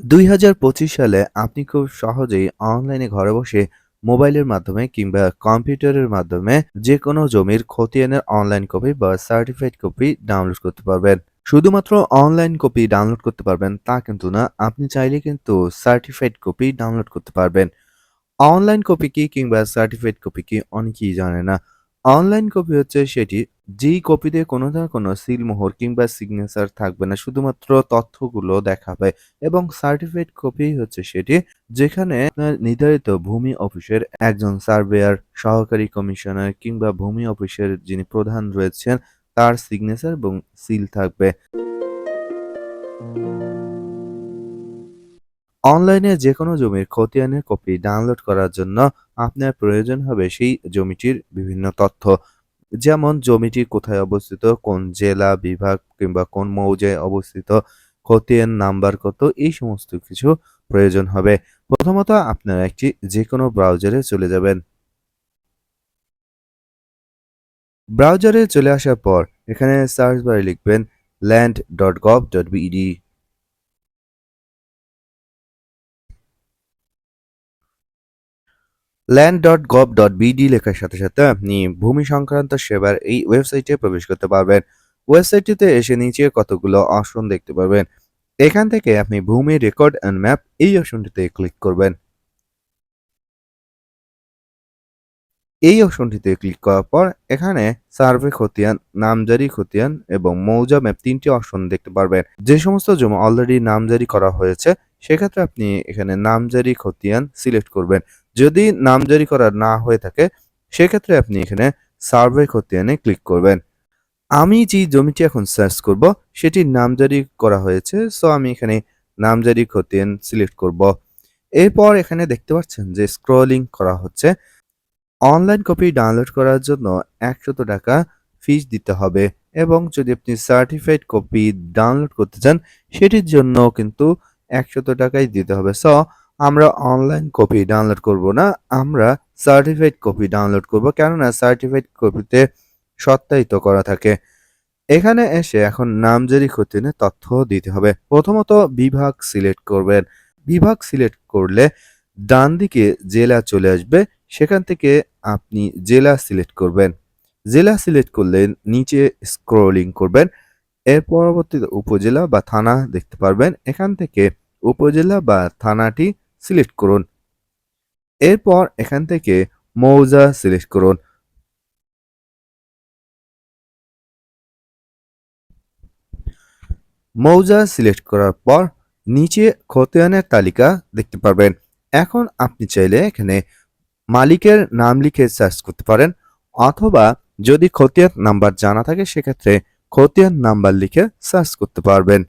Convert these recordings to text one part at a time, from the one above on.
দুই হাজার পঁচিশ সালে আপনি খুব সহজেই অনলাইনে ঘরে বসে মোবাইলের মাধ্যমে কিংবা কম্পিউটারের মাধ্যমে যে কোনো জমির খতিয়ানের অনলাইন কপি বা সার্টিফাইড কপি ডাউনলোড করতে পারবেন। শুধুমাত্র অনলাইন কপি ডাউনলোড করতে পারবেন তা কিন্তু না, আপনি চাইলে কিন্তু সার্টিফাইড কপি ডাউনলোড করতে পারবেন। অনলাইন কপি কি কিংবা সার্টিফাইড কপি কি অনেকেই জানে না। অনলাইন কপি হচ্ছে সেটি যেই কপিতে কোনো না কোনো সিলমোহর কিংবা সিগনেচার থাকবে না, শুধুমাত্র তথ্যগুলো দেখাবে এবং সার্টিফাইড কপি হচ্ছে সেটি যেখানে নির্ধারিত ভূমি অফিসের একজন সার্ভেয়ার সহকারী কমিশনার কিংবা ভূমি অফিসের যিনি প্রধান রয়েছেন, তার সিগনেচার এবং সিল থাকবে। অনলাইনে যে কোনো জমির খতিয়ানের কপি ডাউনলোড করার জন্য আপনার প্রয়োজন হবে সেই জমিটির বিভিন্ন তথ্য। যেমন জমিটি কোথায় অবস্থিত, কোন জেলা, বিভাগ কিংবা কোন মৌজায় অবস্থিত, খতিয়ান, নাম্বার কত, এই সমস্ত কিছু প্রয়োজন হবে। প্রথমত আপনারা একটি যে কোনো ব্রাউজারে চলে যাবেন। ব্রাউজারে চলে আসার পর এখানে সার্চ বারে লিখবেন land dot gov dot BD land dot gov dot BD লেখার সাথে সাথে আপনি ভূমি সংক্রান্ত সেবার এই ওয়েবসাইটে প্রবেশ করতে পারবেন। ওয়েবসাইটটিতে এসে নিচে কতগুলো অপশন দেখতে পারবেন। এখান থেকে আপনি ভূমি রেকর্ড অ্যান্ড ম্যাপ এই অপশনটিতে ক্লিক করবেন। এই অপশনটিতে ক্লিক করার পর এখানে সার্ভে খতিয়ান, নামজারি খতিয়ান এবং মৌজা ম্যাপ তিনটি অপশন দেখতে পারবেন। যে সমস্ত জমি অলরেডি নামজারি করা হয়েছে, সেক্ষেত্রে আপনি এখানে নামজারি খতিয়ান সিলেক্ট করবেন। যদি নাম নামজারি করা না হয়ে থাকে, সেক্ষেত্রে আপনি এখানে সার্ভে খতিয়ানে ক্লিক করবেন। আমি যে জমিটি এখন সার্চ করব সেটি নামজারি করা হয়েছে সো আমি এখানে নাম নামজারি খতিয়ান সিলেক্ট করব। এরপর এখানে দেখতে পাচ্ছেন যে স্ক্রলিং করা হচ্ছে। অনলাইন কপি ডাউনলোড করার জন্য একশত টাকা ফিস দিতে হবে এবং যদি আপনি সার্টিফাইড কপি ডাউনলোড করতে চান, সেটির জন্য কিন্তু একশত টাকাই দিতে হবে। সো আমরা অনলাইন কপি ডাউনলোড করব না, আমরা সার্টিফাইড কপি ডাউনলোড করব, কেননা সার্টিফাইড কপিতে সত্যায়িত করা থাকে। এখানে এসে এখন নামজারি খতিয়ানের তথ্য দিতে হবে। প্রথমত বিভাগ সিলেক্ট করবেন। বিভাগ সিলেক্ট করলে ডান দিকে জেলা চলে আসবে, সেখান থেকে আপনি জেলা সিলেক্ট করবেন। জেলা সিলেক্ট করলে নিচে স্ক্রলিং করবেন, এর পরবর্তীতে উপজেলা বা থানা দেখতে পারবেন। এখান থেকে উপজেলা বা থানাটি সিলেক্ট করুন। এরপর এখান থেকে মৌজা সিলেক্ট করুন। মৌজা সিলেক্ট করার পর নিচে খতিয়ানের তালিকা দেখতে পারবেন। এখন আপনি চাইলে এখানে মালিকের নাম লিখে সার্চ করতে পারেন অথবা যদি খতিয়ান নাম্বার জানা থাকে সেক্ষেত্রে খতিয়ান নাম্বার লিখে সার্চ করতে পারবেন।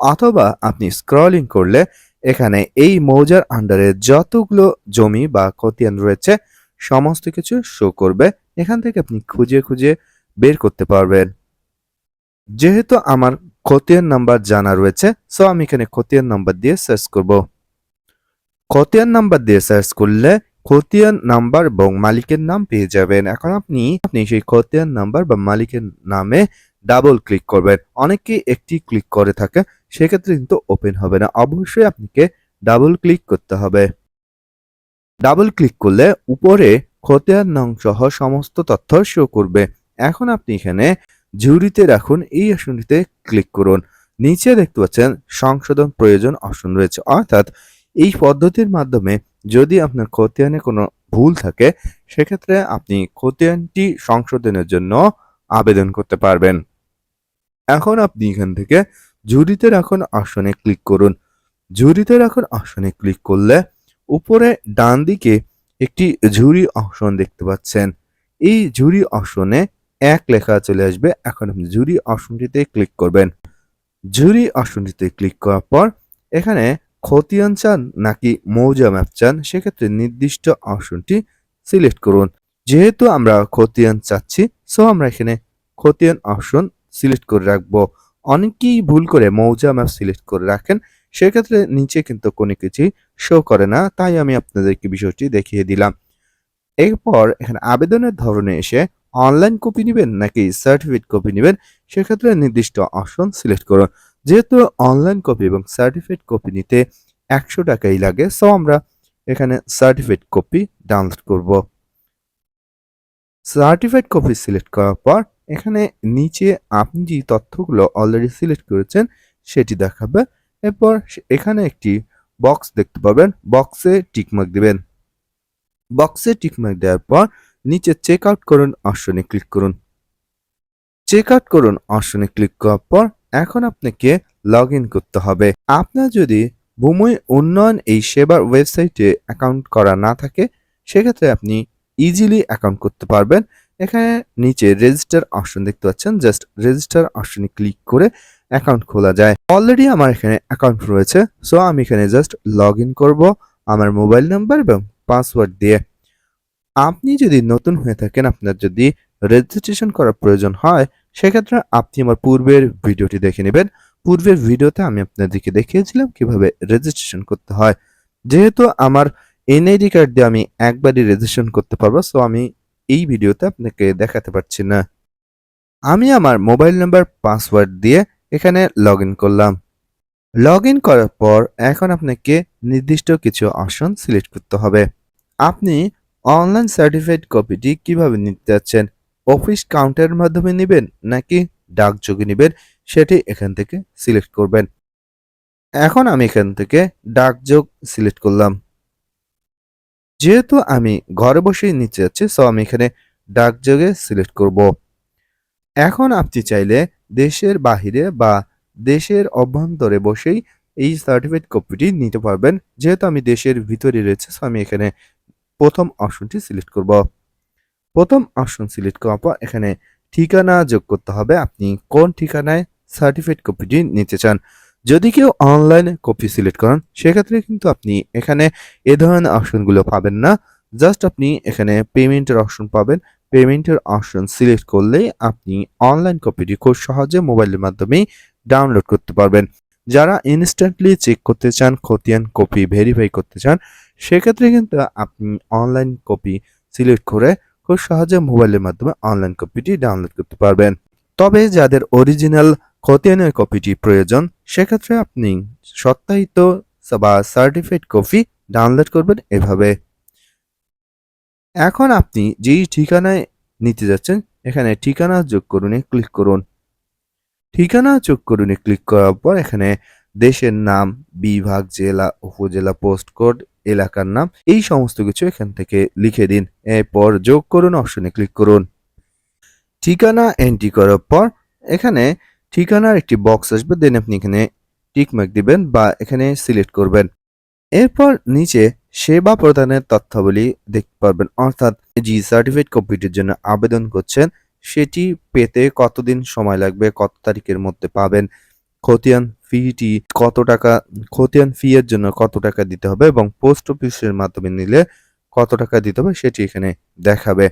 অথবা আপনি স্ক্রলিং করলে এখানে এই মৌজার আন্ডারে যতগুলো জমি বা খতিয়ান রয়েছে, সমস্ত কিছু শো করবে। এখান থেকে আপনি খুঁজে খুঁজে বের করতে পারবেন। যেহেতু আমার খতিয়ান নাম্বার জানা রয়েছে সো আমি এখানে খতিয়ান নাম্বার দিয়ে সার্চ করব। খতিয়ান নাম্বার দিয়ে সার্চ করলে খতিয়ান নাম্বার এবং মালিকের নাম পেয়ে যাবেন। এখন আপনি আপনি সেই খতিয়ান নাম্বার বা মালিকের নামে ডাবল ক্লিক করবেন। অনেকে একটি ক্লিক করে থাকে। সেক্ষেত্রে কিন্তু ওপেন হবে না। অবশ্যই আপনাকে ডাবল ক্লিক করতে হবে। ডাবল ক্লিক করলে উপরে খতিয়ান নং সহ সমস্ত তথ্য শো করবে। এখন আপনি এখানে ঝুড়িতে রাখুন, এই আসনটিতে ক্লিক করুন। নিচে দেখতে পাচ্ছেন সংশোধন প্রয়োজন অপশন রয়েছে। অর্থাৎ এই পদ্ধতির মাধ্যমে যদি আপনার খতিয়ানে কোনো ভুল থাকে, সেক্ষেত্রে আপনি খতিয়ানটি সংশোধনের জন্য আবেদন করতে পারবেন। এখন আপনি এখান থেকে ঝুড়িতে রাখুন আসনে ক্লিক করুন। ঝুড়িতে রাখুন আসনে ক্লিক করলে উপরে ডান দিকে একটি ঝুড়ি অপশন দেখতে পাচ্ছেন। এই ঝুড়ি অপশনে এক লেখা চলে আসবে। এখন আপনি অপশনটিতে ক্লিক করবেন। ঝুড়ি অপশনটিতে ক্লিক করার পর এখানে খতিয়ান চান নাকি মৌজা ম্যাপ চান, সেক্ষেত্রে নির্দিষ্ট অপশনটি সিলেক্ট করুন। যেহেতু আমরা খতিয়ান চাচ্ছি সো আমরা এখানে খতিয়ান অপশন সিলেক্ট করে রাখব। অনেকেই ভুল করে মৌজা ম্যাপ সিলেক্ট করে রাখেন। সেক্ষেত্রে নিচে কিন্তু কোনো কিছুই শো করে না, তাই আমি আপনাদেরকে বিষয়টি দেখিয়ে দিলাম। এরপর এখানে আবেদনের ধরনে এসে অনলাইন কপি নেবেন নাকি সার্টিফিকেট কপি নেবেন, সেক্ষেত্রে নির্দিষ্ট অপশন সিলেক্ট করুন। যেহেতু অনলাইন কপি এবং সার্টিফিকেট কপি নিতে একশো টাকাই লাগে সো আমরা এখানে সার্টিফিকেট কপি ডাউনলোড করব। সার্টিফাইড কপি সিলেক্ট করার পর এখানে নিচে আপনি যে তথ্যগুলো অলরেডি সিলেক্ট করেছেন, সেটি দেখাবে। এরপর এখানে একটি বক্স দেখতে পাবেন। বক্সে টিকমার্ক দেবেন। বক্সে টিকমার্ক দেওয়ার পর নিচে চেক আউট করুন অপশনে ক্লিক করুন। চেক আউট করুন অপশনে ক্লিক করার পর এখন আপনাকে লগ করতে হবে। আপনার যদি ভূমি উন্নয়ন এই সেবার ওয়েবসাইটে অ্যাকাউন্ট করা না থাকে, সেক্ষেত্রে আপনি ইজিলি অ্যাকাউন্ট করতে পারবেন। এখানে নিচে রেজিস্টার অপশন দেখতে পাচ্ছেন। জাস্ট রেজিস্টার অপশনে ক্লিক করে অ্যাকাউন্ট খোলা যায়। অলরেডি আমার এখানে অ্যাকাউন্ট রয়েছে। সো আমি এখানে জাস্ট লগ ইন করব আমার মোবাইল নাম্বার এবং পাসওয়ার্ড দিয়ে। আপনি যদি নতুন হয়ে থাকেন, আপনার যদি রেজিস্ট্রেশন করার প্রয়োজন হয়, সেক্ষেত্রে আপনি আমার পূর্বের ভিডিওটি দেখে নেবেন। পূর্বের ভিডিওতে আমি আপনাদেরকে দেখিয়েছিলাম কীভাবে রেজিস্ট্রেশন করতে হয়। যেহেতু আমার এনআইডি কার্ড দিয়ে আমি একবারই রেজিস্ট্রেশন করতে পারব সো আমি এই ভিডিওতে আপনাকে দেখাতে পারছি না। আমি আমার মোবাইল নাম্বার, পাসওয়ার্ড দিয়ে এখানে লগ করলাম। লগ করার পর এখন আপনাকে নির্দিষ্ট কিছু অপশন সিলেক্ট করতে হবে। আপনি অনলাইন সার্টিফাইড কপিটি কীভাবে নিতে যাচ্ছেন, অফিস কাউন্টারের মাধ্যমে নেবেন নাকি ডাকযোগে নেবেন, সেটি এখান থেকে সিলেক্ট করবেন। এখন আমি এখান থেকে ডাকযোগ সিলেক্ট করলাম। যেহেতু আমি ঘরে বসেই নিতে যাচ্ছি সো আমি এখানে ডাকযোগে সিলেক্ট করব। এখন আপনি চাইলে দেশের বাহিরে বা দেশের অভ্যন্তরে বসেই এই সার্টিফিকেট কপিটি নিতে পারবেন। যেহেতু আমি দেশের ভিতরে রয়েছে সো আমি এখানে প্রথম অপশনটি সিলেক্ট করব। প্রথম অপশন সিলেক্ট করার পর এখানে ঠিকানা যোগ করতে হবে। আপনি কোন ঠিকানায় সার্টিফিকেট কপিটি নিতে চান? যদি কেউ অনলাইনে কপি সিলেক্ট করেন, সেক্ষেত্রে কিন্তু আপনি এখানে এ ধরনের অপশনগুলো পাবেন না। জাস্ট আপনি এখানে পেমেন্টের অপশন পাবেন। পেমেন্টের অপশন সিলেক্ট করলেই আপনি অনলাইন কপিটি খুব সহজে মোবাইলের মাধ্যমেই ডাউনলোড করতে পারবেন। যারা ইনস্ট্যান্টলি চেক করতে চান খতিয়ান কপি ভেরিফাই করতে চান, সেক্ষেত্রে কিন্তু আপনি অনলাইন কপি সিলেক্ট করে খুব সহজে মোবাইলের মাধ্যমে অনলাইন কপিটি ডাউনলোড করতে পারবেন। তবে যাদের অরিজিনাল খতিয়ানের কপিটি প্রয়োজন, সেক্ষেত্রে আপনি সত্যায়িত বা সার্টিফাইড কপি ডাউনলোড করবেন এভাবে। এখন আপনি যেই ঠিকানায় নিতে যাচ্ছেন, এখানে ঠিকানা যোগ করুনে ক্লিক করুন। ঠিকানা যোগ করুনে ক্লিক করার পর এখানে দেশের নাম, বিভাগ, জেলা, উপজেলা, পোস্ট কোড, এলাকার নাম, এই সমস্ত কিছু এখান থেকে লিখে দিন। এরপর যোগ করুন অপশনে ক্লিক করুন। ঠিকানা এন্ট্রি করার পর এখানে ঠিকানার একটি বক্স আসবে দেন আপনি এখানে টিকমার্ক দিবেন বা এখানে সিলেক্ট করবেন। এরপর নিচে সেবা প্রদানের তথ্যাবলী দেখতে পারবেন। অর্থাৎ জি সার্টিফিকেট কপিটির জন্য আবেদন করছেন, সেটি পেতে কতদিন সময় লাগবে, কত তারিখের মধ্যে পাবেন, খতিয়ান ফিটি কত টাকা, খতিয়ান ফি এর জন্য কত টাকা দিতে হবে এবং পোস্ট অফিসের মাধ্যমে নিলে কত টাকা দিতে হবে সেটি এখানে দেখাবে।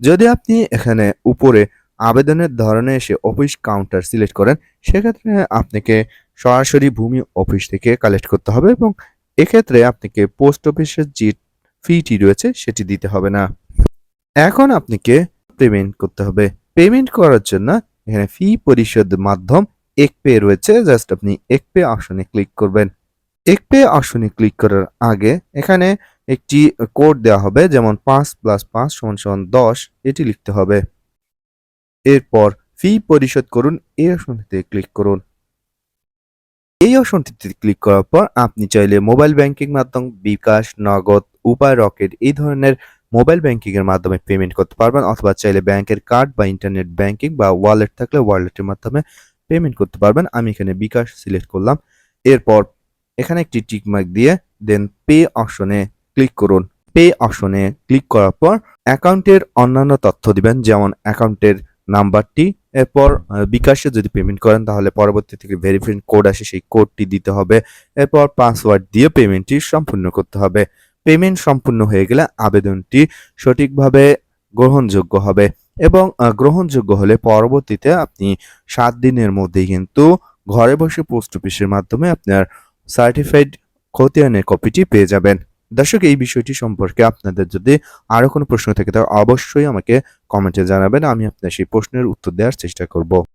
যদি আপনি এখানে উপরে আবেদনের ধরনে এসে অফিস কাউন্টার সিলেক্ট করেন, সেক্ষেত্রে আপনাকে সরাসরি ভূমি অফিস থেকে কালেক্ট করতে হবে এবং এক্ষেত্রে আপনাকে পোস্ট অফিসের যে ফিটি রয়েছে, সেটি দিতে হবে না। এখন আপনাকে পেমেন্ট করতে হবে। পেমেন্ট করার জন্য এখানে ফি পরিশোধ মাধ্যম এক পে রয়েছে জাস্ট আপনি এক পে অপশনে ক্লিক করবেন। এক পে অপশনে ক্লিক করার আগে এখানে একটি কোড দেওয়া হবে, যেমন পাঁচ প্লাস পাঁচ সমান সমান দশ, এটি লিখতে হবে। এরপর ফি পরিশোধ করুন এই অপশনটিতে ক্লিক করুন। এই অপশনটিতে ক্লিক করার পর আপনি চাইলে মোবাইল ব্যাংকিং মাধ্যম, বিকাশ, নগদ উপায় রকেট এই ধরনের মোবাইল ব্যাংকিং এর মাধ্যমে পেমেন্ট করতে পারবেন অথবা চাইলে ব্যাংকের কার্ড বা ইন্টারনেট ব্যাংকিং বা ওয়ালেট থাকলে ওয়ালেটের মাধ্যমে পেমেন্ট করতে পারবেন। আমি এখানে বিকাশ সিলেক্ট করলাম। এরপর এখানে একটি টিক মার্ক দিয়ে দেন পে অপশনে ক্লিক করুন। পে অপশনে ক্লিক করার পর অ্যাকাউন্টের অন্যান্য তথ্য দিবেন, যেমন অ্যাকাউন্টের নাম্বারটি। এরপর বিকাশে যদি পেমেন্ট করেন, তাহলে পরবর্তী থেকে ভেরিফিকেশন কোড আসে, সেই কোডটি দিতে হবে। এরপর পাসওয়ার্ড দিয়ে পেমেন্টটি সম্পূর্ণ করতে হবে। পেমেন্ট সম্পূর্ণ হয়ে গেলে আবেদনটি সঠিকভাবে গ্রহণযোগ্য হবে এবং গ্রহণযোগ্য হলে পরবর্তীতে আপনি সাত দিনের মধ্যেই কিন্তু ঘরে বসে পোস্ট অফিসের মাধ্যমে আপনার সার্টিফাইড খতিয়ানের কপিটি পেয়ে যাবেন। দর্শক, এই বিষয়টি সম্পর্কে আপনাদের যদি আরও কোনো প্রশ্ন থাকে, তাহলে অবশ্যই আমাকে কমেন্টে জানাবেন আমি আপনার সেই প্রশ্নের উত্তর দেওয়ার চেষ্টা করব।